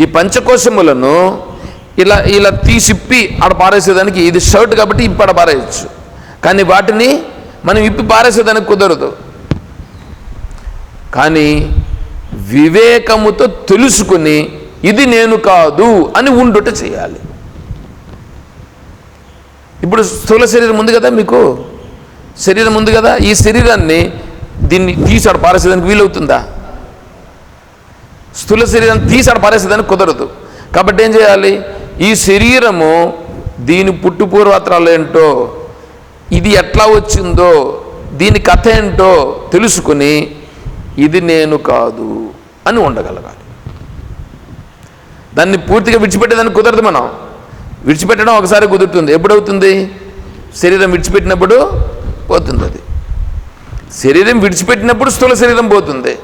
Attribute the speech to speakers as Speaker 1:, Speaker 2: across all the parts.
Speaker 1: ఈ పంచకోశములను ఇలా ఇలా తీసిప్పి ఆడ పారేసేదానికి ఇది షర్ట్ కాబట్టి ఇప్పి ఆడ పారేయచ్చు. కానీ వాటిని మనం ఇప్పి పారేసేదానికి కుదరదు. కానీ వివేకముతో తెలుసుకుని ఇది నేను కాదు అని ఉండుట చేయాలి. ఇప్పుడు స్థూల శరీరం ఉంది కదా మీకు? శరీరం ఉంది కదా? ఈ శరీరాన్ని దీన్ని తీసాడు పారేసేదానికి వీలవుతుందా? స్థూల శరీరాన్ని తీసాడు పారేసేదానికి కుదరదు. కాబట్టి ఏం చేయాలి? ఈ శరీరము దీని పుట్టు పూర్వత్రాలు ఏంటో ఇది ఎట్లా వచ్చిందో దీని కథ ఏంటో తెలుసుకుని ఇది నేను కాదు అని ఉండగలగాలి. దాన్ని పూర్తిగా విడిచిపెట్టేదానికి కుదరదు మనం. విడిచిపెట్టడం ఒకసారి కుదురుతుంది. ఎప్పుడవుతుంది? శరీరం విడిచిపెట్టినప్పుడు పోతుంది అది. శరీరం విడిచిపెట్టినప్పుడు స్థూల శరీరం పోతుంది.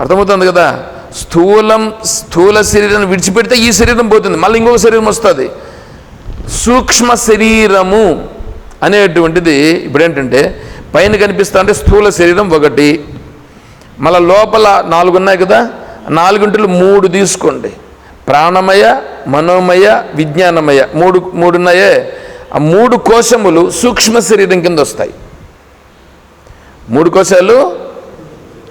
Speaker 1: అర్థమవుతుంది కదా? స్థూలం స్థూల శరీరం విడిచిపెడితే ఈ శరీరం పోతుంది మళ్ళీ ఇంకొక శరీరం వస్తుంది. సూక్ష్మ శరీరము అనేటువంటిది ఇప్పుడు ఏంటంటే పైన కనిపిస్తా అంటే స్థూల శరీరం ఒకటి. మళ్ళీ లోపల నాలుగు ఉన్నాయి కదా? నాలుగింటిలో మూడు తీసుకోండి. ప్రాణమయ మనోమయ విజ్ఞానమయ. మూడు మూడున్నాయే ఆ మూడు కోశములు సూక్ష్మ శరీరం కింద వస్తాయి. మూడు కోశాలు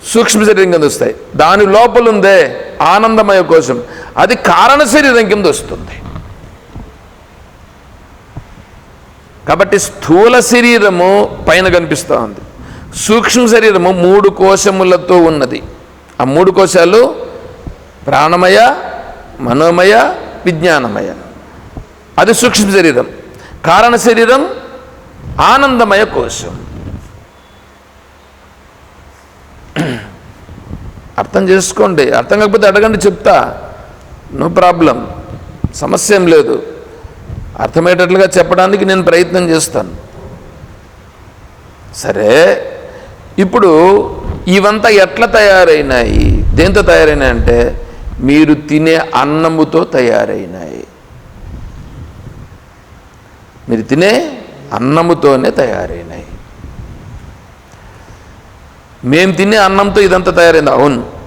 Speaker 1: సూక్ష్మ శరీరం కింద వస్తాయి దాని లోపల ఉందే ఆనందమయ కోశం. అది కారణ శరీరం కింద వస్తుంది. కాబట్టి స్థూల శరీరము పైన కనిపిస్తూ ఉంది. సూక్ష్మ శరీరము మూడు కోశములతో ఉన్నది. ఆ మూడు కోశాలు ప్రాణమయ మనోమయ విజ్ఞానమయ. అది సూక్ష్మ శరీరం. కారణ శరీరం ఆనందమయ కోశం. అర్థం చేసుకోండి. అర్థం కాకపోతే అడగండి చెప్తా. No problem. సమస్య ఏం లేదు. అర్థమయ్యేటట్లుగా చెప్పడానికి నేను ప్రయత్నం చేస్తాను. సరే. ఇప్పుడు ఇవంతా ఎట్లా తయారైనాయి? దేంతో తయారైనాయి అంటే మీరు తినే అన్నముతో తయారైనాయి. మీరు తినే అన్నముతోనే తయారైనాయి. మేము తినే అన్నంతో ఇదంతా తయారైంది. అవును.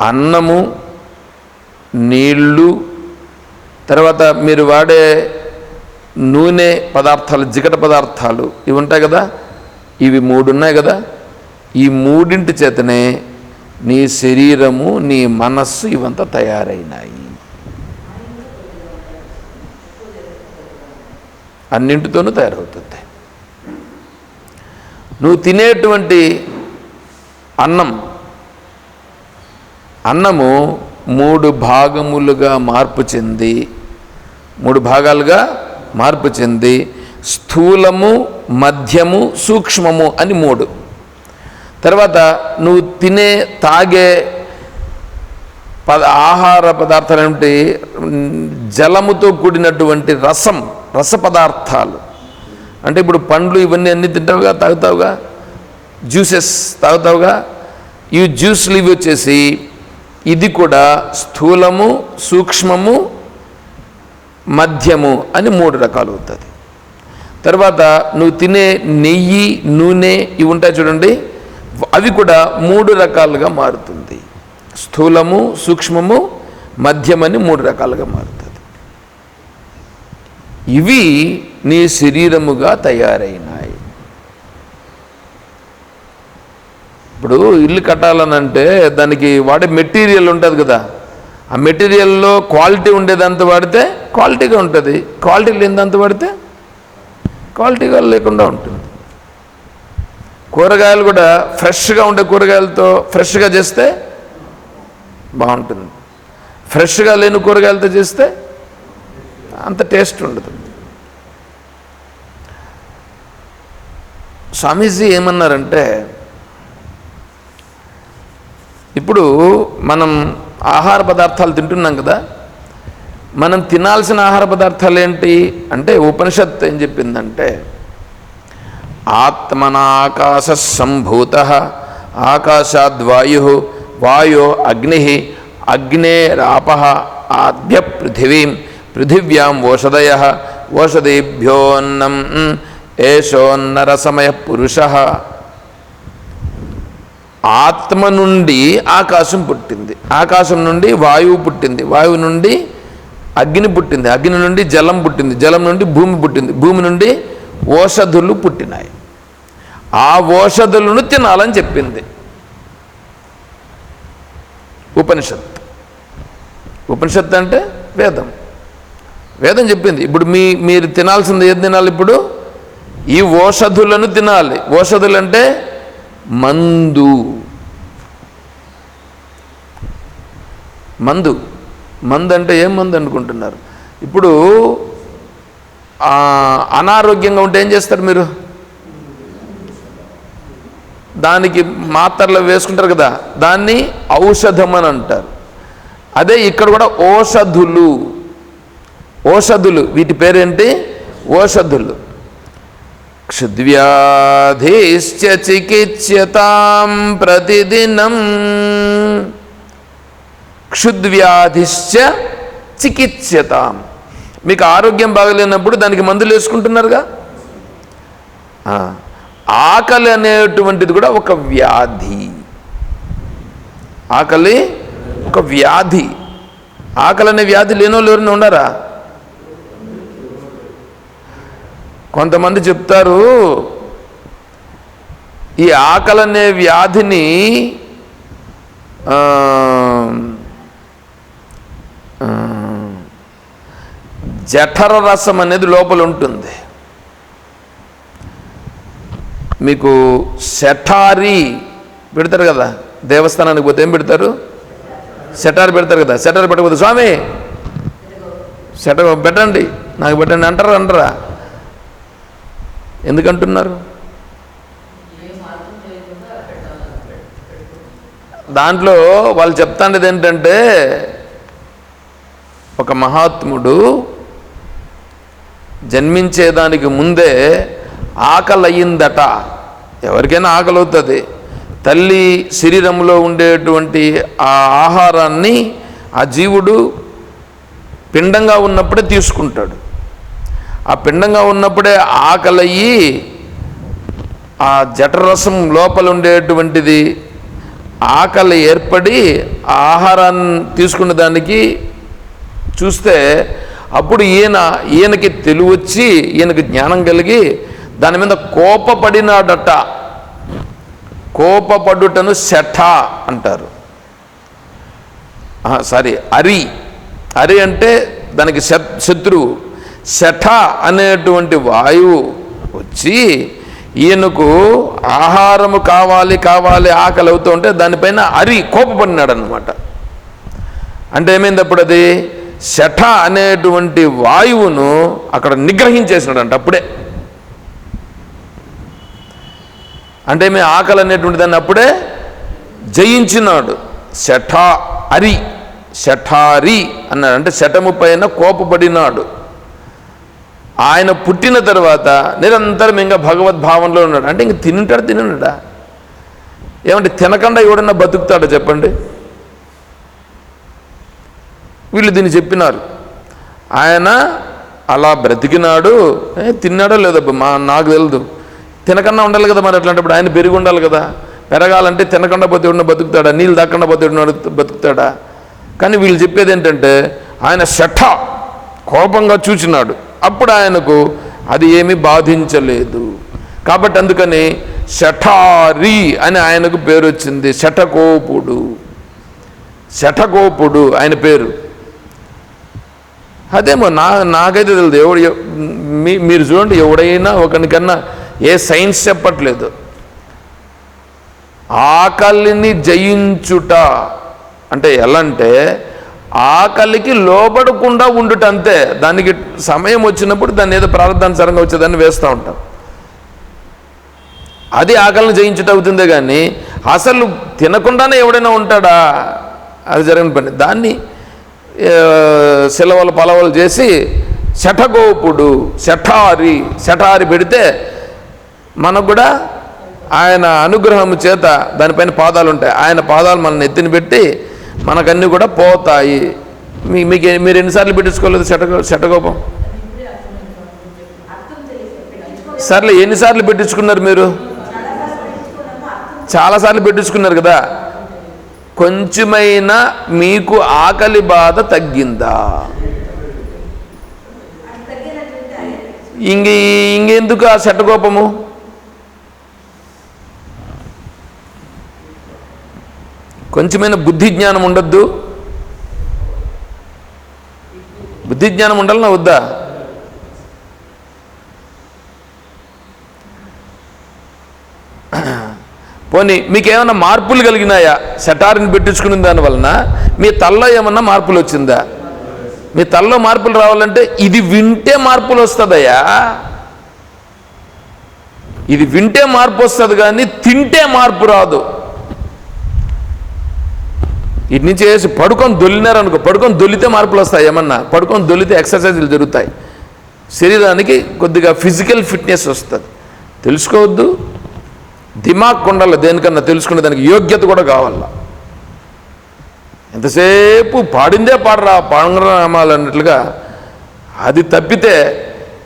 Speaker 1: అన్నము నీళ్ళు తర్వాత మీరు వాడే నూనె పదార్థాలు జిగట పదార్థాలు ఇవి ఉంటాయి కదా? ఇవి మూడు ఉన్నాయి కదా? ఈ మూడింటి చేతనే నీ శరీరము నీ మనస్సు ఇవంతా తయారైనాయి. అన్నింటితోనూ తయారవుతుంది. నువ్వు తినేటువంటి అన్నం అన్నము మూడు భాగములుగా మార్పు చెంది మూడు భాగాలుగా మార్పు చెంది స్థూలము మధ్యము సూక్ష్మము అని మూడు. తర్వాత నువ్వు తినే తాగే పద ఆహార పదార్థాలు ఏమిటి? జలముతో కూడినటువంటి రసం రస పదార్థాలు. అంటే ఇప్పుడు పండ్లు ఇవన్నీ అన్నీ తింటావుగా తాగుతావుగా? జ్యూసెస్ తాగుతావుగా? ఈ జ్యూస్లు ఇవి వచ్చేసి ఇది కూడా స్థూలము సూక్ష్మము మధ్యము అని మూడు రకాలు అవుతుంది. తర్వాత నువ్వు తినే నెయ్యి నూనె ఇవి ఉంటాయి చూడండి అవి కూడా మూడు రకాలుగా మారుతుంది. స్థూలము సూక్ష్మము మధ్యమని మూడు రకాలుగా మారుతుంది. ఇవి నీ శరీరముగా తయారైనాయి. ఇప్పుడు ఇల్లు కట్టాలనంటే దానికి వాడే మెటీరియల్ ఉంటుంది కదా. ఆ మెటీరియల్లో క్వాలిటీ ఉండేదంత వాడితే క్వాలిటీగా ఉంటుంది. క్వాలిటీ లేనిదంత వాడితే క్వాలిటీగా లేకుండా ఉంటుంది. కూరగాయలు కూడా ఫ్రెష్గా ఉండే కూరగాయలతో ఫ్రెష్గా చేస్తే బాగుంటుంది. ఫ్రెష్గా లేని కూరగాయలతో చేస్తే అంత టేస్ట్ ఉండదు. స్వామీజీ ఏమన్నారంటే ఇప్పుడు మనం ఆహార పదార్థాలు తింటున్నాం కదా మనం తినాల్సిన ఆహార పదార్థాలు ఏంటి? అంటే ఉపనిషత్ ఏం చెప్పిందంటే ఆత్మనాకాశ సంభూత ఆకాశాద్వాయు వాయో అగ్ని అగ్నేరాప ఆద్య పృథివీం పృథివ్యాం ఓషధయ ఓషధిభ్యోన్నం ఏషోన్నరసమయ పురుష ఆత్మ నుండి ఆకాశం పుట్టింది. ఆకాశం నుండి వాయువు పుట్టింది. వాయువు నుండి అగ్ని పుట్టింది. అగ్ని నుండి జలం పుట్టింది. జలం నుండి భూమి పుట్టింది. భూమి నుండి ఓషధులు పుట్టినాయి. ఆ ఓషధులను తినాలని చెప్పింది. ఉపనిషత్ ఉపనిషత్ అంటే వేదం. వేదం చెప్పింది. ఇప్పుడు మీ మీరు తినాల్సింది ఏది తినాలి ఇప్పుడు? ఈ ఓషధులను తినాలి. ఓషధులు అంటే మందు. మందు. మందు అంటే ఏం మందు అనుకుంటున్నారు? ఇప్పుడు అనారోగ్యంగా ఉంటే ఏం చేస్తారు మీరు? దానికి మాత్రలు వేసుకుంటారు కదా దాన్ని ఔషధం అని అంటారు. అదే ఇక్కడ కూడా ఓషధులు. ఓషధులు. వీటి పేరేంటి? ఓషధులు. క్షుద్వ్యాధిశ్చ చికిత్స్యతాం ప్రతిదినం. క్షుద్వ్యాధిశ్చ చికిత్స్యతాం. మీకు ఆరోగ్యం బాగలేనప్పుడు దానికి మందులు వేసుకుంటున్నారుగా? ఆకలి అనేటువంటిది కూడా ఒక వ్యాధి. ఆకలి ఒక వ్యాధి. ఆకలి అనే వ్యాధి లేనో వాళ్ళు ఎవరైనా ఉన్నారా? కొంతమంది చెప్తారు ఈ ఆకలి అనే వ్యాధిని జఠర రసం అనేది లోపల ఉంటుంది. మీకు సెఠారి పెడతారు కదా దేవస్థానానికి పోతే ఏం పెడతారు? శటార్ పెడతారు కదా శటార్ పెట్టకపోతే స్వామి సెట పెట్టండి నాకు పెట్టండి అంటారా అంటారా ఎందుకంటున్నారు? దాంట్లో వాళ్ళు చెప్తాండేది ఏంటంటే ఒక మహాత్ముడు జన్మించేదానికి ముందే ఆకలి అయ్యిందట ఎవరికైనా ఆకలి అవుతుంది తల్లి శరీరంలో ఉండేటువంటి ఆ ఆహారాన్ని ఆ జీవుడు పిండంగా ఉన్నప్పుడే తీసుకుంటాడు. ఆ పిండంగా ఉన్నప్పుడే ఆకలయ్యి ఆ జఠరసం లోపల ఉండేటువంటిది ఆకలి ఏర్పడి ఆ ఆహారాన్ని తీసుకున్న దానికి చూస్తే అప్పుడు ఈయన ఈయనకి తెలివచ్చి ఈయనకి జ్ఞానం కలిగి దాని మీద కోపపడినాడట. కోపపడుటను శఠ అంటారు. సారీ అరి. అరి అంటే దానికి శత్ శత్రువు శఠ అనేటువంటి వాయువు వచ్చి ఈయనకు ఆహారము కావాలి కావాలి ఆకలి అవుతూ ఉంటే దానిపైన అరి కోపపడినాడు అనమాట అంటే ఏమైంది అప్పుడు అది? శఠ అనేటువంటి వాయువును అక్కడ నిగ్రహించేసినాడంట అప్పుడే. అంటే మీ ఆకలి అనేటువంటి దాన్ని అప్పుడే జయించినాడు. శఠ అరి శఠారి అన్నాడు. అంటే శఠము పైన కోపపడినాడు. ఆయన పుట్టిన తర్వాత నిరంతరం ఇంకా భగవద్భావంలో ఉన్నాడు. అంటే ఇంక తినుంటాడు తినడా ఏమంటే తినకుండా ఎవడన్నా బతుకుతాడో చెప్పండి? వీళ్ళు దీన్ని చెప్పినారు. ఆయన అలా బ్రతికినాడు. ఏ, తిన్నాడో లేదో మా నాకు తెలియదు తినకుండా ఉండాలి కదా మరి అట్లాంటప్పుడు ఆయన పెరిగి ఉండాలి కదా. పెరగాలంటే తినకుండా పోతే ఉన్న బతుకుతాడా? నీళ్ళు దక్కకుండా పోతే ఉన్న బతుకుతాడా? కానీ వీళ్ళు చెప్పేది ఏంటంటే ఆయన శఠ కోపంగా చూచినాడు. అప్పుడు ఆయనకు అది ఏమీ బాధించలేదు. కాబట్టి అందుకని శఠారి అని ఆయనకు పేరు వచ్చింది. శఠకోపుడు. శఠకోపుడు ఆయన పేరు. అదేమో నా నాకైతే తెలియదు. ఎవడు మీ మీరు చూడండి ఎవడైనా ఒకనికన్నా ఏ సైన్స్ చెప్పట్లేదు. ఆకలిని జయించుట అంటే ఎలా అంటే ఆకలికి లోబడకుండా ఉండుట అంతే దానికి సమయం వచ్చినప్పుడు దాన్ని ఏదో ప్రారంభానుసారంగా వచ్చేదాన్ని వేస్తూ ఉంటాం. అది ఆకలిని జయించుట అవుతుందే కానీ అసలు తినకుండానే ఎవడైనా ఉంటాడా? అది జరిగిన పని. దాన్ని సిలవలు పలవలు చేసి శఠగోపుడు శఠారి శఠారి పెడితే మనకు కూడా ఆయన అనుగ్రహం చేత దానిపైన పాదాలు ఉంటాయి. ఆయన పాదాలు మన ఎత్తిని పెట్టి మనకన్నీ కూడా పోతాయి. మీ మీకు మీరు ఎన్నిసార్లు పెట్టించుకోలేదు శటగో శటగోపం సర్లే ఎన్నిసార్లు పెట్టించుకున్నారు మీరు? చాలాసార్లు పెట్టించుకున్నారు కదా? కొంచెమైనా మీకు ఆకలి బాధ తగ్గిందా? ఇంక ఇంకెందుకు ఆ శటకోపము? కొంచెమైన బుద్ధి జ్ఞానం ఉండద్దు. బుద్ధి జ్ఞానం ఉండాలన్నా వద్దా? పోనీ మీకు ఏమైనా మార్పులు కలిగినాయా? సెటార్ని పెట్టించుకున్న దాని వలన మీ తల్లో ఏమన్నా మార్పులు వచ్చిందా? మీ తల్లో మార్పులు రావాలంటే ఇది వింటే మార్పులు వస్తుందయ్యా. ఇది వింటే మార్పు వస్తుంది కానీ తింటే మార్పు రాదు. ఇటు నుంచి వేసి పడుకొని దొల్లినారనుకో పడుకొని దొల్లితే మార్పులు వస్తాయి ఏమన్నా? పడుకొని దొల్లితే ఎక్సర్సైజులు జరుగుతాయి. శరీరానికి కొద్దిగా ఫిజికల్ ఫిట్నెస్ వస్తుంది. తెలుసుకోవద్దు. దిమాగ్ కొండాలి దేనికన్నా తెలుసుకునే దానికి యోగ్యత కూడా కావాల? ఎంతసేపు పాడిందే పాడరా పాంగరామాలు అన్నట్లుగా అది తప్పితే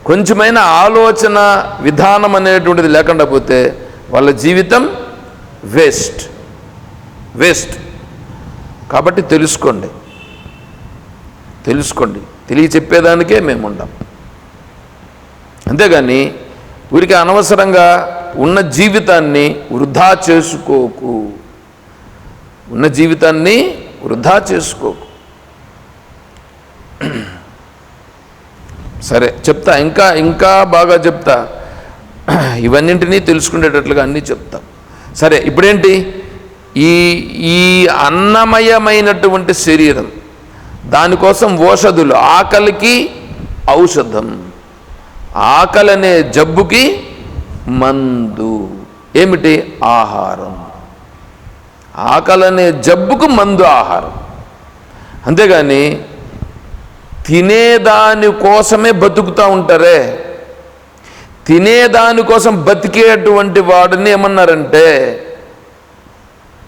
Speaker 1: కొంచెమైన ఆలోచన విధానం అనేటువంటిది లేకుండా పోతే వాళ్ళ జీవితం వేస్ట్ వేస్ట్ కాబట్టి తెలుసుకోండి. తెలుసుకోండి. తెలియ చెప్పేదానికే మేముండం. అంతేగాని ఊరికి అనవసరంగా ఉన్న జీవితాన్ని వృధా చేసుకోకు. ఉన్న జీవితాన్ని వృధా చేసుకోకు. సరే చెప్తా. ఇంకా ఇంకా బాగా చెప్తా. ఇవన్నింటినీ తెలుసుకునేటట్లుగా అన్నీ చెప్తా. సరే ఇప్పుడేంటి? ఈ ఈ అన్నమయమైనటువంటి శరీరం దానికోసం ఓషధులు ఆకలికి ఔషధం ఆకలి అనే జబ్బుకి మందు. ఏమిటి? ఆహారం. ఆకలి అనే జబ్బుకు మందు ఆహారం. అంతేగాని తినేదాని కోసమే బతుకుతూ ఉంటారే. తినేదాని కోసం బతికేటువంటి వాడిని ఏమన్నారంటే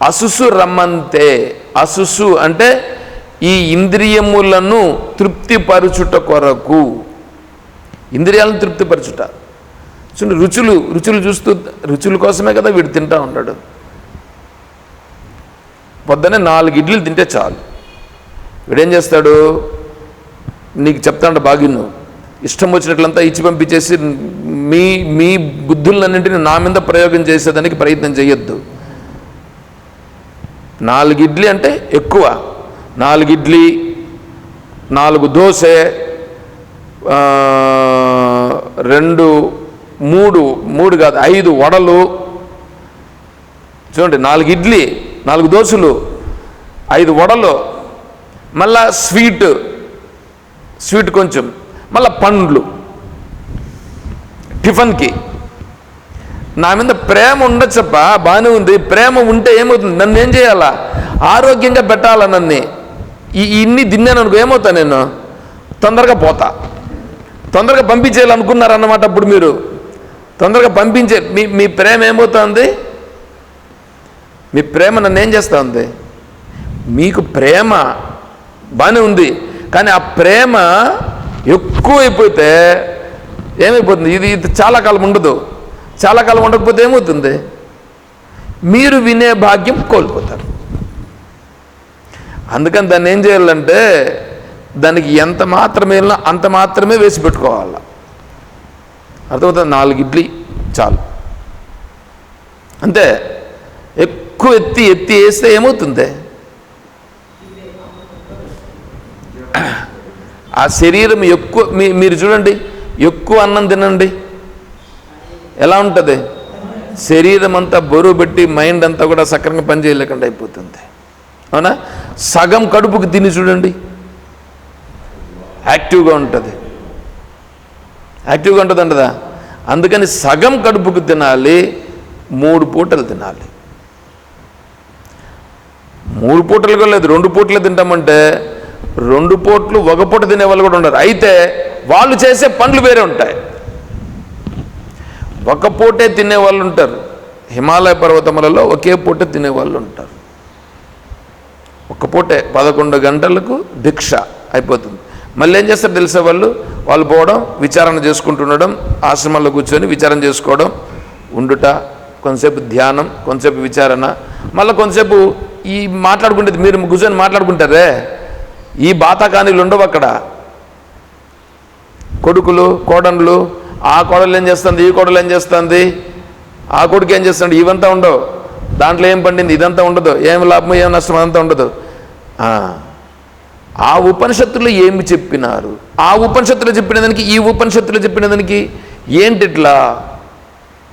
Speaker 1: అసుసు రమ్మంతే. అసుసు అంటే ఈ ఇంద్రియములను తృప్తిపరచుట కొరకు. ఇంద్రియాలను తృప్తిపరచుట. చూడండి రుచులు రుచులు చూస్తూ రుచుల కోసమే కదా వీడు తింటా ఉంటాడు పొద్దునే నాలుగు ఇడ్లీలు తింటే చాలు. వీడేం చేస్తాడు? నీకు చెప్తాడు బాగిన్ను. ఇష్టం వచ్చినట్లంతా ఇచ్చి పంపించేసి మీ మీ బుద్ధులన్నింటినీ నా మీద ప్రయోగం చేసేదానికి ప్రయత్నం చేయొద్దు. నాలుగు ఇడ్లీ అంటే ఎక్కువ. నాలుగు ఇడ్లీ నాలుగు దోశ రెండు మూడు మూడు కాదు ఐదు వడలు. చూడండి నాలుగు ఇడ్లీ నాలుగు దోశలు ఐదు వడలు. మళ్ళా స్వీట్ స్వీట్ కొంచెం. మళ్ళా పండ్లు. టిఫిన్కి. నా మీద ప్రేమ ఉండొచ్చప్ప బాగానే ఉంది. ప్రేమ ఉంటే ఏమవుతుంది? నన్ను ఏం చేయాలా? ఆరోగ్యంగా పెట్టాలా నన్ను? ఈ ఇన్ని తిన్నాను అనుకో ఏమవుతా నేను? తొందరగా పోతా. తొందరగా పంపించేయాలనుకున్నారన్నమాట అప్పుడు మీరు. తొందరగా పంపించే మీ మీ ప్రేమ ఏమవుతుంది? మీ ప్రేమ నన్ను ఏం చేస్తూ ఉంది మీకు ప్రేమ బాగానే ఉంది. కానీ ఆ ప్రేమ ఎక్కువైపోతే ఏమైపోతుంది? ఇది ఇది చాలా కాలం ఉండదు. చాలా కాలం ఉండకపోతే ఏమవుతుంది? మీరు వినే భాగ్యం కోల్పోతారు. అందుకని దాన్ని ఏం చేయాలంటే దానికి ఎంత మాత్రమే అంత మాత్రమే వేసి పెట్టుకోవాలి. అర్థమవుతుంది? నాలుగు ఇడ్లీ చాలు. అంతే. ఎక్కువ ఎత్తి ఎత్తి వేస్తే ఏమవుతుంది? ఆ శరీరం ఎక్కువ మీ మీరు చూడండి ఎక్కువ అన్నం తినండి. ఎలా ఉంటుంది? శరీరం అంతా బరువు పెట్టి మైండ్ అంతా కూడా సక్రంగా పనిచేయలేకుండా అయిపోతుంది. అవునా? సగం కడుపుకి తిని చూడండి. యాక్టివ్గా ఉంటుంది. యాక్టివ్గా ఉంటుంది అంటదా? అందుకని సగం కడుపుకు తినాలి మూడు పూటలు తినాలి. మూడు పూటలు కూడా లేదు రెండు పూటలు తింటామంటే రెండు పూట్లు ఒక పూట తినే వాళ్ళు కూడా ఉండరు. అయితే వాళ్ళు చేసే పనులు వేరే ఉంటాయి. ఒక పూటే తినే వాళ్ళు ఉంటారు. హిమాలయ పర్వతములలో ఒకే పూట తినే వాళ్ళు ఉంటారు. ఒక పూటే పదకొండు గంటలకు దీక్ష అయిపోతుంది. మళ్ళీ ఏం చేస్తారు తెలిసే వాళ్ళు? వాళ్ళు పోవడం విచారణ చేసుకుంటుండడం ఆశ్రమంలో కూర్చొని విచారణ చేసుకోవడం ఉండుట కొంతసేపు ధ్యానం కొంతసేపు విచారణ మళ్ళీ కొంతసేపు ఈ మాట్లాడుకుంటే మీరు కూర్చొని మాట్లాడుకుంటారే? ఈ బాతాకానీలు ఉండవు అక్కడ. కొడుకులు కోడన్లు ఆ కోడలు ఏం చేస్తుంది? ఈ కోడలు ఏం చేస్తుంది? ఆ కొడుకు ఏం చేస్తుంది ఇవంతా ఉండవు. దాంట్లో ఏం పండింది? ఇదంతా ఉండదు. ఏం లాభం ఏం నష్టం అదంతా ఉండదు. ఆ, ఆ ఉపనిషత్తులు ఏమి చెప్పినారు? ఆ ఉపనిషత్తులు చెప్పిన దానికి ఈ ఉపనిషత్తులు చెప్పిన దానికి ఏంటి ఇట్లా?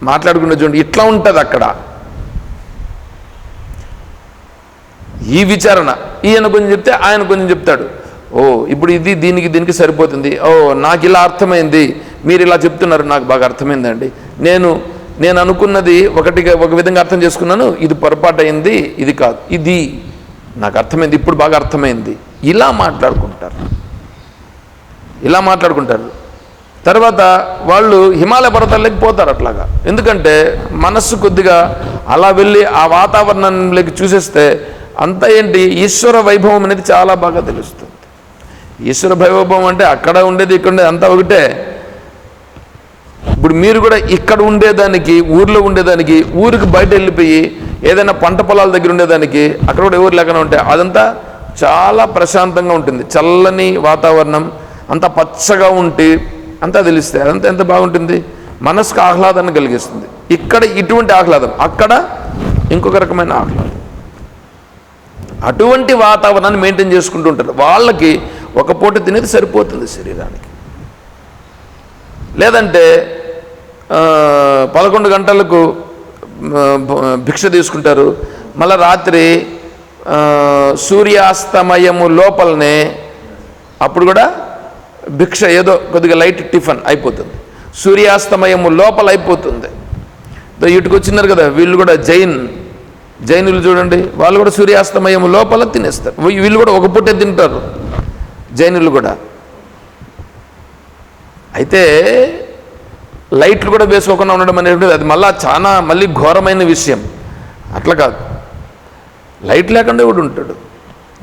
Speaker 1: మాట్లాడుకునే చూడండి. ఇట్లా ఉంటుంది అక్కడ. ఈ విచారణ. ఈయన కొంచెం చెప్తే ఆయన కొంచెం చెప్తాడు. ఓ ఇప్పుడు ఇది దీనికి దీనికి సరిపోతుంది. ఓ నాకు ఇలా అర్థమైంది. మీరు ఇలా చెప్తున్నారు నాకు బాగా అర్థమైందండి. నేను నేను అనుకున్నది ఒకటిగా ఒక విధంగా అర్థం చేసుకున్నాను ఇది పొరపాటు అయింది ఇది కాదు ఇది. నాకు అర్థమైంది ఇప్పుడు బాగా అర్థమైంది. ఇలా మాట్లాడుకుంటారు. ఇలా మాట్లాడుకుంటారు. తర్వాత వాళ్ళు హిమాలయ పర్వతాల్లోకి పోతారు అట్లాగా. ఎందుకంటే మనస్సు కొద్దిగా అలా వెళ్ళి ఆ వాతావరణంలోకి చూసేస్తే అంతా ఏంటి ఈశ్వర వైభవం అనేది చాలా బాగా తెలుస్తుంది. ఈశ్వర వైభవం అంటే అక్కడ ఉండేది ఇక్కడ ఉండేది అంతా ఒకటే. ఇప్పుడు మీరు కూడా ఇక్కడ ఉండేదానికి ఊర్లో ఉండేదానికి ఊరికి బయట వెళ్ళిపోయి ఏదైనా పంట పొలాల దగ్గర ఉండేదానికి అక్కడ కూడా ఎవరు లేకుండా ఉంటే అదంతా చాలా ప్రశాంతంగా ఉంటుంది. చల్లని వాతావరణం అంతా పచ్చగా ఉంటే అంతా తెలిస్తే అదంతా ఎంత బాగుంటుంది? మనసుకు ఆహ్లాదాన్ని కలిగిస్తుంది. ఇక్కడ ఇటువంటి ఆహ్లాదం అక్కడ ఇంకొక రకమైన ఆహ్లాదం. అటువంటి వాతావరణాన్ని మెయింటైన్ చేసుకుంటూ ఉంటారు. వాళ్ళకి ఒక పూట తినేది సరిపోతుంది శరీరానికి. లేదంటే పదకొండు గంటలకు భిక్ష తీసుకుంటారు. మళ్ళీ రాత్రి సూర్యాస్తమయము లోపలనే అప్పుడు కూడా భిక్ష ఏదో కొద్దిగా లైట్ టిఫిన్ అయిపోతుంది. సూర్యాస్తమయము లోపల అయిపోతుంది. ఇటుకొచ్చినారు కదా వీళ్ళు కూడా జైన్. జైనులు చూడండి వాళ్ళు కూడా సూర్యాస్తమయం లోపల తినేస్తారు. వీళ్ళు కూడా ఒక పూటే తింటారు జైనులు కూడా. అయితే లైట్లు కూడా వేసుకోకుండా ఉండడం అనేది అది మళ్ళీ చాలా మళ్ళీ ఘోరమైన విషయం. అట్లా కాదు. లైట్ లేకుండా కూడా ఉంటాడు.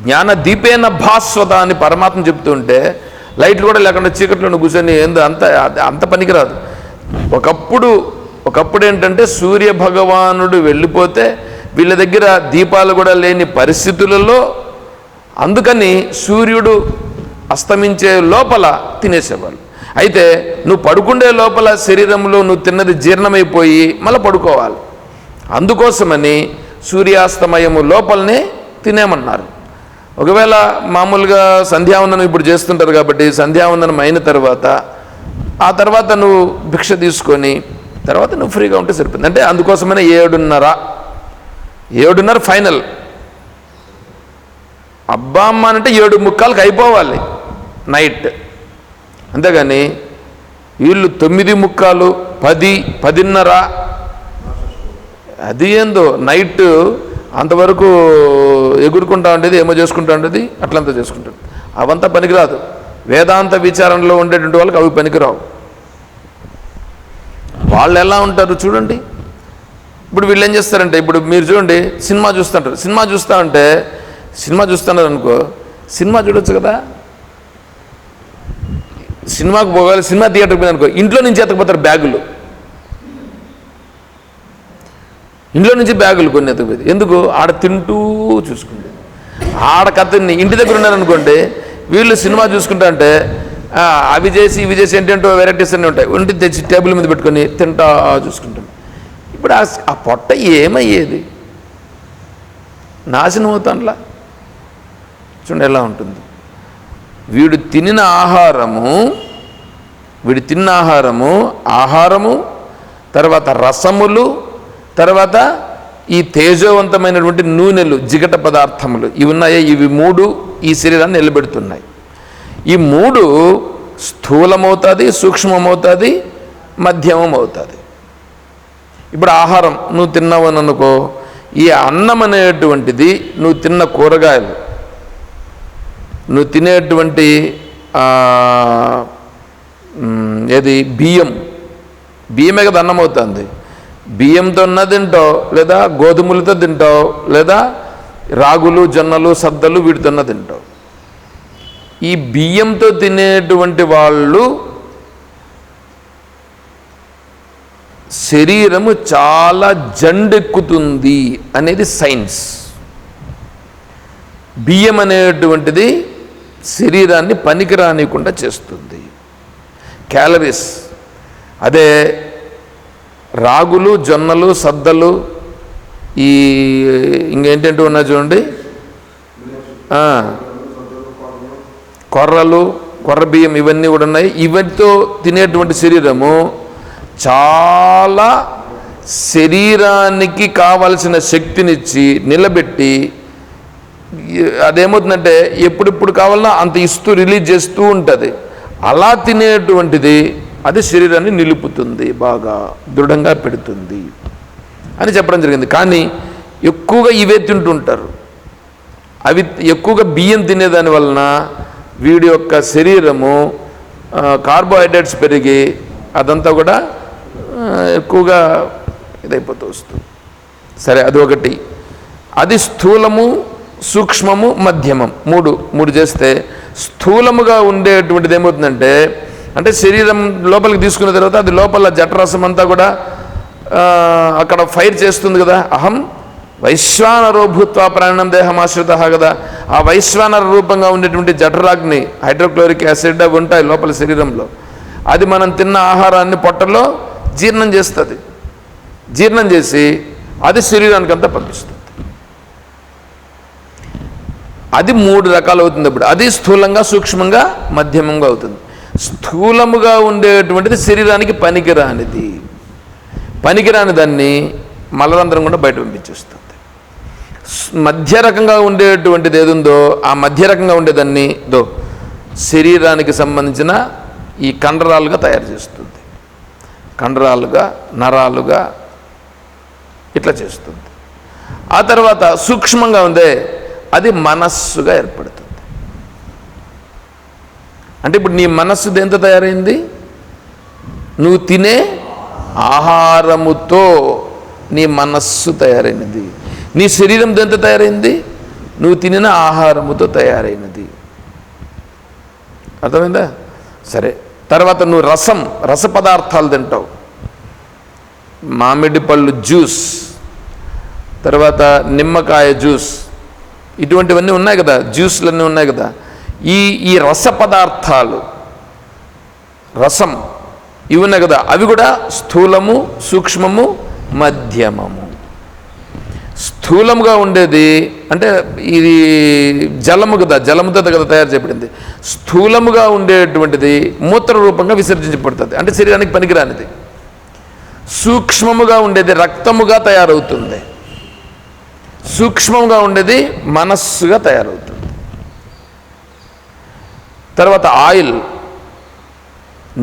Speaker 1: జ్ఞాన దీపేన భాస్వత అని పరమాత్మ చెప్తుంటే లైట్లు కూడా లేకుండా చీకట్లో కూర్చొని ఏందో అంత అంత పనికిరాదు. ఒకప్పుడు ఒకప్పుడు ఏంటంటే సూర్య భగవానుడు వెళ్ళిపోతే వీళ్ళ దగ్గర దీపాలు కూడా లేని పరిస్థితులలో అందుకని సూర్యుడు అస్తమించే లోపల తినేసేవాళ్ళు. అయితే నువ్వు పడుకుండే లోపల శరీరంలో నువ్వు తిన్నది జీర్ణమైపోయి మళ్ళీ పడుకోవాలి. అందుకోసమని సూర్యాస్తమయము లోపలనే తినేమన్నారు. ఒకవేళ మామూలుగా సంధ్యావందనం ఇప్పుడు చేస్తుంటారు కాబట్టి సంధ్యావందనం అయిన తర్వాత ఆ తర్వాత నువ్వు భిక్ష తీసుకొని తర్వాత నువ్వు ఫ్రీగా ఉంటే సరిపోతుంది. అంటే అందుకోసమనే ఏడున్నర. ఏడున్నర ఫైనల్. అబ్బా అమ్మ అంటే ఏడు ముక్కాలకు అయిపోవాలి నైట్. అంతేగాని వీళ్ళు తొమ్మిది ముక్కాలు పది పదిన్నర. అది ఏందో నైట్ అంతవరకు ఎగురుకుంటా ఉండేది ఏమో చేసుకుంటా ఉండేది అట్లంతా చేసుకుంటాడు అవంతా పనికిరాదు. వేదాంత విచారణలో ఉండేటువంటి వాళ్ళకి అవి పనికిరావు. వాళ్ళు ఎలా ఉంటారు చూడండి. ఇప్పుడు వీళ్ళు ఏం చేస్తారంటే ఇప్పుడు మీరు చూడండి సినిమా చూస్తుంటారు. సినిమా చూస్తా ఉంటే సినిమా చూస్తున్నారు అనుకో సినిమా చూడొచ్చు కదా. సినిమాకు పోవాలి సినిమా థియేటర్ పోయింది అనుకో ఇంట్లో నుంచి ఎత్తకపోతారు బ్యాగులు. ఇంట్లో నుంచి బ్యాగులు కొన్ని ఎత్తకపోయింది. ఎందుకు? ఆడ తింటూ చూసుకుంది ఆడ కథని ఇంటి దగ్గర ఉన్నారనుకోండి వీళ్ళు సినిమా చూసుకుంటా అంటే అవి చేసి ఇవి చేసి ఏంటంటే వెరైటీస్ అన్నీ ఉంటాయి. ఉండి తెచ్చి టేబుల్ మీద పెట్టుకొని తింటా చూసుకుంటాం. ఇప్పుడు ఆ పొట్ట ఏమయ్యేది? నాశనం అవుతాంలా చూడండి ఎలా ఉంటుంది. వీడు తినిన ఆహారము వీడు తిన్న ఆహారము ఆహారము తర్వాత రసములు తర్వాత ఈ తేజోవంతమైనటువంటి నూనెలు జిగట పదార్థములు ఇవి ఉన్నాయే. ఇవి మూడు ఈ శరీరాన్ని నిలబెడుతున్నాయి. ఈ మూడు స్థూలమవుతుంది సూక్ష్మమవుతుంది మధ్యమం అవుతుంది ఇప్పుడు ఆహారం నువ్వు తిన్నావని అనుకో ఈ అన్నం అనేటువంటిది నువ్వు తిన్న కూరగాయలు నువ్వు తినేటువంటి ఏది? బియ్యం. బియ్యమే కదా అన్నం అవుతుంది బియ్యంతో ఉన్న తింటావు లేదా గోధుమలతో తింటావు లేదా రాగులు జొన్నలు సద్దలు వీటితోన్న తింటావు. ఈ బియ్యంతో తినేటువంటి వాళ్ళు శరీరము చాలా జండెక్కుతుంది అనేది సైన్స్. బియ్యం అనేటువంటిది శరీరాన్ని పనికిరానికుండా చేస్తుంది. క్యాలరీస్ అదే రాగులు జొన్నలు సద్దలు ఈ ఇంకేంటంటే ఉన్నా చూడండి? కొర్రలు కొర్ర బియ్యం ఇవన్నీ కూడా ఉన్నాయి. ఇవన్నీ తినేటువంటి శరీరము చాలా శరీరానికి కావలసిన శక్తినిచ్చి నిలబెట్టి అదేమవుతుందంటే ఎప్పుడెప్పుడు కావాలన్నా అంత ఇస్తూ రిలీజ్ చేస్తూ ఉంటుంది. అలా తినేటువంటిది అది శరీరాన్ని నిలుపుతుంది బాగా దృఢంగా పెడుతుంది అని చెప్పడం జరిగింది. కానీ ఎక్కువగా ఇవే తింటుంటారు. అవి ఎక్కువగా బియ్యం తినేదాని వలన వీడి యొక్క శరీరము కార్బోహైడ్రేట్స్ పెరిగి అదంతా కూడా ఎక్కువగా ఇదైపోతూ వస్తుంది. సరే అది ఒకటి అది స్థూలము సూక్ష్మము మధ్యమం. మూడు మూడు చేస్తే స్థూలముగా ఉండేటువంటిది ఏమవుతుందంటే అంటే శరీరం లోపలికి తీసుకున్న తర్వాత అది లోపల జఠరసం అంతా కూడా అక్కడ ఫైర్ చేస్తుంది కదా. అహం వైశ్వానరోభూత్వ ప్రాణం దేహమాశ్రిత కదా. ఆ వైశ్వానర రూపంగా ఉండేటువంటి జఠరాగ్ని హైడ్రోక్లోరిక్ యాసిడ్ అవి ఉంటాయి లోపల శరీరంలో. అది మనం తిన్న ఆహారాన్ని పొట్టలో జీర్ణం చేస్తుంది. జీర్ణం చేసి అది శరీరానికి అంతా పంపిస్తుంది. అది మూడు రకాలు అవుతుంది అప్పుడు అది స్థూలంగా సూక్ష్మంగా మధ్యమంగా అవుతుంది. స్థూలముగా ఉండేటువంటిది శరీరానికి పనికిరానిది. పనికిరాని దాన్ని మలరంధ్రం కూడా బయట పంపించేస్తుంది. మధ్య రకంగా ఉండేటువంటిది ఏదుందో ఆ మధ్య రకంగా ఉండేదాన్ని దో శరీరానికి సంబంధించిన ఈ కండరాలుగా తయారు చేస్తుంది. కండరాలుగా నరాలుగా ఇట్లా చేస్తుంది. ఆ తర్వాత సూక్ష్మంగా ఉందే అది మనస్సుగా ఏర్పడుతుంది. అంటే ఇప్పుడు నీ మనస్సు దేంతో తయారైంది? నువ్వు తినే ఆహారముతో నీ మనస్సు తయారైనది. నీ శరీరం దేంతో తయారైంది? నువ్వు తినిన ఆహారముతో తయారైనది. అర్థమైందా? సరే. తర్వాత నువ్వు రసం రస పదార్థాలు తింటావు. మామిడి పళ్ళు జ్యూస్. తర్వాత నిమ్మకాయ జ్యూస్. ఇటువంటివన్నీ ఉన్నాయి కదా జ్యూస్లన్నీ ఉన్నాయి కదా. ఈ ఈ రస పదార్థాలు రసం ఇవి ఉన్నాయి కదా అవి కూడా స్థూలము సూక్ష్మము మధ్యమము. స్థూలముగా ఉండేది అంటే ఇది జలము కదా జలముతో కదా తయారు చేయబడింది. స్థూలముగా ఉండేటువంటిది మూత్ర రూపంగా విసర్జించబడుతుంది అంటే శరీరానికి పనికిరానిది. సూక్ష్మముగా ఉండేది రక్తముగా తయారవుతుంది. సూక్ష్మంగా ఉండేది మనస్సుగా తయారవుతుంది. తర్వాత ఆయిల్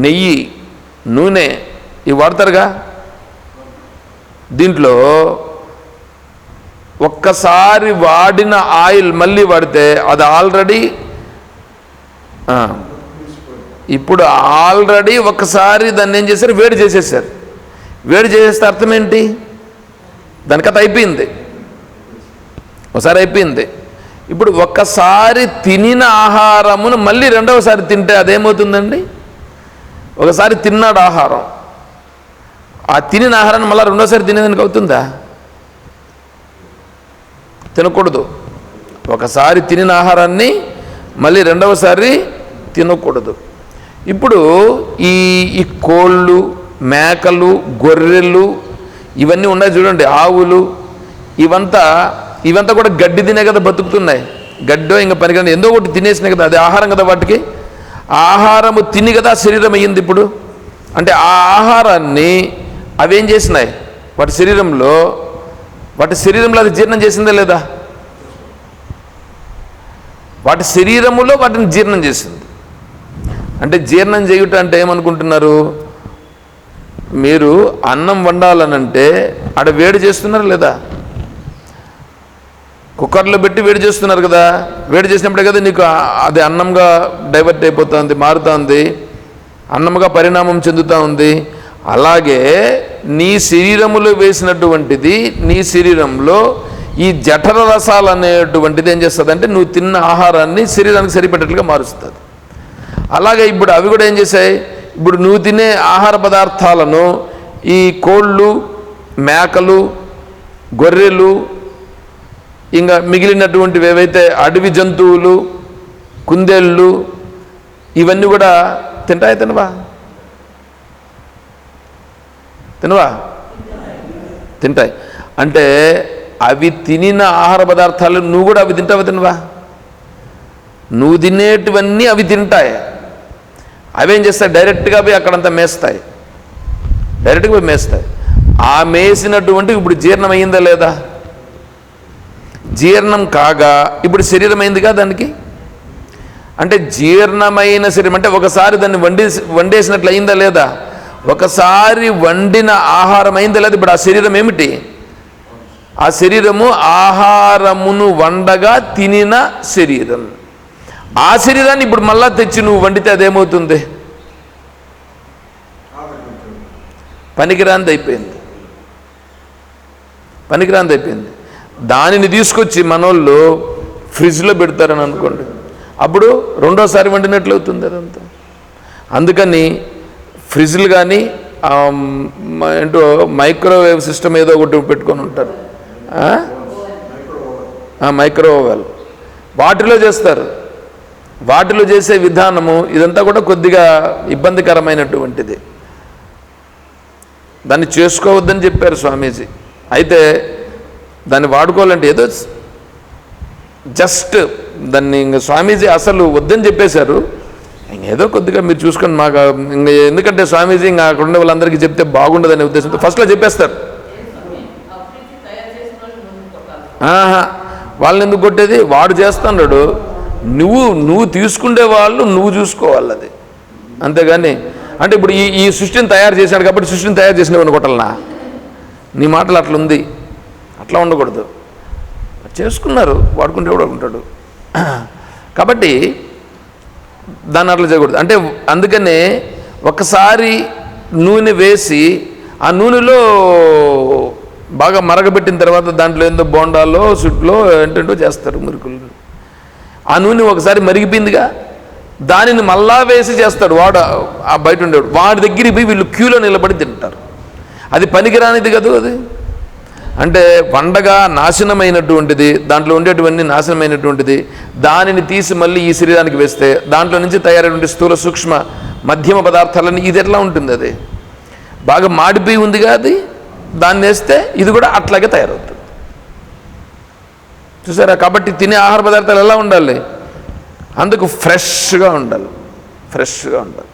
Speaker 1: నెయ్యి నూనె ఇవి వాడతారుగా? దీంట్లో ఒక్కసారి వాడిన ఆయిల్ మళ్ళీ వాడితే అది ఆల్రెడీ ఇప్పుడు ఆల్రెడీ ఒకసారి దాన్ని ఏం చేశారు? వేడి చేసేసారు వేడి చేసేస్తే అర్థం ఏంటి? దాని అయిపోయింది. ఒకసారి అయిపోయింది. ఇప్పుడు ఒక్కసారి తినిన ఆహారమును మళ్ళీ రెండవసారి తింటే అదేమవుతుందండి? ఒకసారి తిన్నాడు ఆహారం. ఆ తినిన ఆహారాన్ని మళ్ళీ రెండోసారి తినేదానికి అవుతుందా? తినకూడదు. ఒకసారి తినిన ఆహారాన్ని మళ్ళీ రెండవసారి తినకూడదు. ఇప్పుడు ఈ ఈ కోళ్ళు మేకలు గొర్రెలు ఇవన్నీ ఉన్నాయి చూడండి ఆవులు ఇవంతా ఇవంతా కూడా గడ్డి తినే కదా బతుకుతున్నాయి. గడ్డో ఇంకా పనికిరాని ఎందో ఒకటి తినేసినాయి కదా. అది ఆహారం కదా వాటికి. ఆహారము తిని కదా శరీరం అయ్యింది ఇప్పుడు. అంటే ఆ ఆహారాన్ని అవేం చేసినాయి? వాటి శరీరంలో వాటి శరీరంలో అది జీర్ణం చేసిందా లేదా? వాటి శరీరములో వాటిని జీర్ణం చేసింది. అంటే జీర్ణం చేయుట అంటే ఏమనుకుంటున్నారు? మీరు అన్నం వండాలనంటే ఆడ వేడి చేస్తున్నారు లేదా? కుక్కర్లో పెట్టి వేడి చేస్తున్నారు కదా. వేడి చేసినప్పుడే కదా నీకు అది అన్నంగా డైవర్ట్ అయిపోతుంది మారుతుంది అన్నంగా పరిణామం చెందుతూ ఉంది. అలాగే నీ శరీరములో వేసినటువంటిది నీ శరీరంలో ఈ జఠర రసాలు అనేటువంటిది ఏం చేస్తుంది అంటే నువ్వు తిన్న ఆహారాన్ని శరీరానికి సరిపెట్టేట్లుగా మారుస్తుంది. అలాగే ఇప్పుడు అవి కూడా ఏం చేశాయి? ఇప్పుడు నువ్వు తినే ఆహార పదార్థాలను ఈ కోళ్ళు మేకలు గొర్రెలు ఇంకా మిగిలినటువంటివి ఏవైతే అడవి జంతువులు కుందేళ్ళు ఇవన్నీ కూడా తింటాయి తినవా? తినవా? తింటాయి. అంటే అవి తినిన ఆహార పదార్థాలు నువ్వు కూడా అవి తింటావా తినవా? నువ్వు తినేటివన్నీ అవి తింటాయి. అవేం చేస్తాయి? డైరెక్ట్గా పోయి అక్కడంతా మేస్తాయి. డైరెక్ట్గా పోయి మేస్తాయి. ఆ మేసినటువంటి ఇప్పుడు జీర్ణం అయిందా లేదా? జీర్ణం కాగా ఇప్పుడు శరీరం అయిందిగా దానికి? అంటే జీర్ణమైన శరీరం అంటే ఒకసారి దాన్ని వండి వండేసినట్లు అయిందా లేదా? ఒకసారి వండిన ఆహారం అయిందా లేదా? ఇప్పుడు ఆ శరీరం ఏమిటి? ఆ శరీరము ఆహారమును వండగా తినిన శరీరం. ఆ శరీరాన్ని ఇప్పుడు మళ్ళా తెచ్చి నువ్వు వండితే అదేమవుతుంది? పనికిరాంది అయిపోయింది పనికిరాంది అయిపోయింది దానిని తీసుకొచ్చి మనోళ్ళు ఫ్రిడ్జ్లో పెడతారని అనుకోండి. అప్పుడు రెండోసారి వండినట్లు అవుతుంది అదంతా. అందుకని ఫ్రిడ్జ్లు కానీ ఏంటో మైక్రోవేవ్ సిస్టమ్ ఏదో ఒకటి పెట్టుకొని ఉంటారు. మైక్రోవేవ్. వాటిలో చేస్తారు. వాటిలో చేసే విధానము ఇదంతా కూడా కొద్దిగా ఇబ్బందికరమైనటువంటిది. దాన్ని చేసుకోవద్దని చెప్పారు స్వామీజీ. అయితే దాన్ని వాడుకోవాలంటే ఏదో జస్ట్ దాన్ని ఇంక స్వామీజీ అసలు వద్దని చెప్పేశారు. ఏదో కొద్దిగా మీరు చూసుకొని మాకు ఇంకా ఎందుకంటే స్వామీజీ ఇంకా అక్కడ ఉండే వాళ్ళందరికీ చెప్తే బాగుండదనే ఉద్దేశంతో ఫస్ట్లో చెప్పేస్తారు. ఆహా వాళ్ళని ఎందుకు కొట్టేది? వాడు చేస్తున్నాడు. నువ్వు నువ్వు తీసుకుండే వాళ్ళు నువ్వు చూసుకోవాలి అది. అంతేగాని అంటే ఇప్పుడు ఈ ఈ సృష్టిని తయారు చేశాడు కాబట్టి సృష్టిని తయారు చేసినవని కొట్టాలనా? నీ మాటలు అట్లా ఉంది అట్లా ఉండకూడదు. చేసుకున్నారు వాడుకుంటే వాడుకుంటాడు కాబట్టి దాన్ని అట్లా చేయకూడదు. అంటే అందుకనే ఒకసారి నూనె వేసి ఆ నూనెలో బాగా మరగబెట్టిన తర్వాత దాంట్లో ఏందో బోండాలో సుట్లో ఏంటంటో చేస్తారు మురుకులు. ఆ నూనె ఒకసారి మరిగిపోయిందిగా. దానిని మళ్ళా వేసి చేస్తాడు. వాడు ఆ బయట ఉండేవాడు. వాడి దగ్గరికి పోయి వీళ్ళు క్యూలో నిలబడి తింటారు. అది పనికిరానిది కదా అది? అంటే వండగా నాశనమైనటువంటిది దాంట్లో ఉండేటువంటి నాశనమైనటువంటిది దానిని తీసి మళ్ళీ ఈ శరీరానికి వేస్తే దాంట్లో నుంచి తయారైనటువంటి స్థూల సూక్ష్మ మధ్యమ పదార్థాలన్నీ ఇది ఎట్లా ఉంటుంది అది? బాగా మాడిపోయి ఉందిగా అది? దాన్ని వేస్తే ఇది కూడా అట్లాగే తయారవుతుంది. చూసారా? కాబట్టి తినే ఆహార పదార్థాలు ఎలా ఉండాలి? అందుకు ఫ్రెష్గా ఉండాలి. ఫ్రెష్గా ఉండాలి.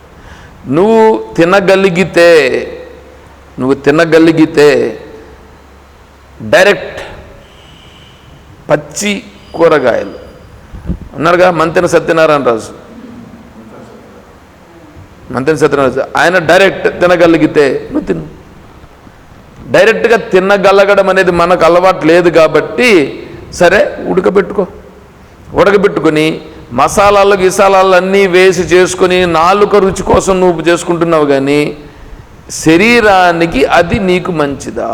Speaker 1: నువ్వు తినగలిగితే నువ్వు తినగలిగితే డైరెక్ట్ పచ్చి కూరగాయలు. ఉన్నారుగా మంతెన సత్యనారాయణ రాజు. మంతెన సత్యనారాయణ రాజు. ఆయన డైరెక్ట్ తినగలిగితే నువ్వు తిను. డైరెక్ట్గా తినగలగడం అనేది మనకు అలవాటు లేదు కాబట్టి సరే ఉడకబెట్టుకో. ఉడకబెట్టుకొని మసాలాలు గిసాలాలు అన్నీ వేసి చేసుకొని నాలుక రుచి కోసం నువ్వు చేసుకుంటున్నావు కానీ శరీరానికి అది నీకు మంచిదా?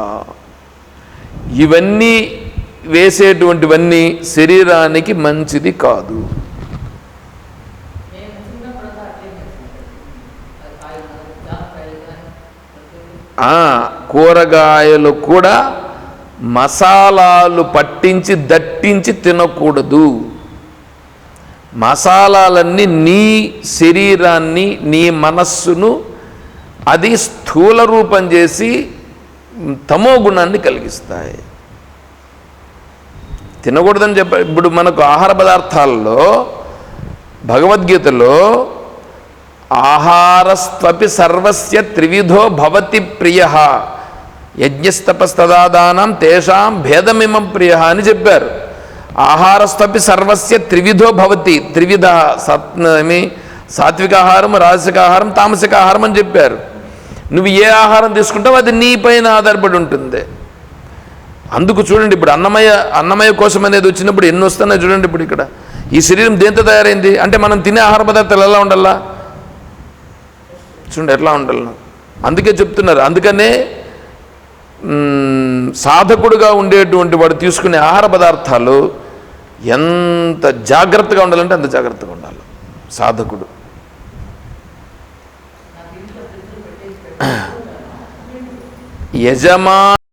Speaker 1: ఇవన్నీ వేసేటువంటివన్నీ శరీరానికి మంచిది కాదు. కూరగాయలు కూడా మసాలాలు పట్టించి దట్టించి తినకూడదు. మసాలాలన్నీ నీ శరీరాన్ని నీ మనస్సును అది స్థూల రూపం చేసి తమో గుణాన్ని కలిగిస్తాయి. తినకూడదని చెప్ప ఇప్పుడు మనకు ఆహార పదార్థాల్లో భగవద్గీతలో ఆహారస్త్వపి సర్వస్య త్రివిధో భవతి ప్రియ యజ్ఞస్తపస్తదాదానం తేషాం భేదమిమం ప్రియ అని చెప్పారు. ఆహారస్త్వపి సర్వస్య త్రివిధో భవతి త్రివిధ సత్ సాత్వికాహారం రాజసికాహారం తామసికాహారం అని చెప్పారు. నువ్వు ఏ ఆహారం తీసుకుంటావు అది నీ పైన ఆధారపడి ఉంటుంది. అందుకు చూడండి ఇప్పుడు అన్నమయ అన్నమయ కోసం అనేది వచ్చినప్పుడు ఎన్ని వస్తున్నాయి చూడండి ఇప్పుడు ఇక్కడ. ఈ శరీరం దేంతో తయారైంది? అంటే మనం తినే ఆహార పదార్థాలు ఎలా ఉండాలా? చూడండి ఎట్లా ఉండాలి అందుకే చెప్తున్నారు. అందుకనే సాధకుడుగా ఉండేటువంటి వాడు తీసుకునే ఆహార పదార్థాలు ఎంత జాగ్రత్తగా ఉండాలంటే అంత జాగ్రత్తగా ఉండాలి. సాధకుడు.
Speaker 2: నాకు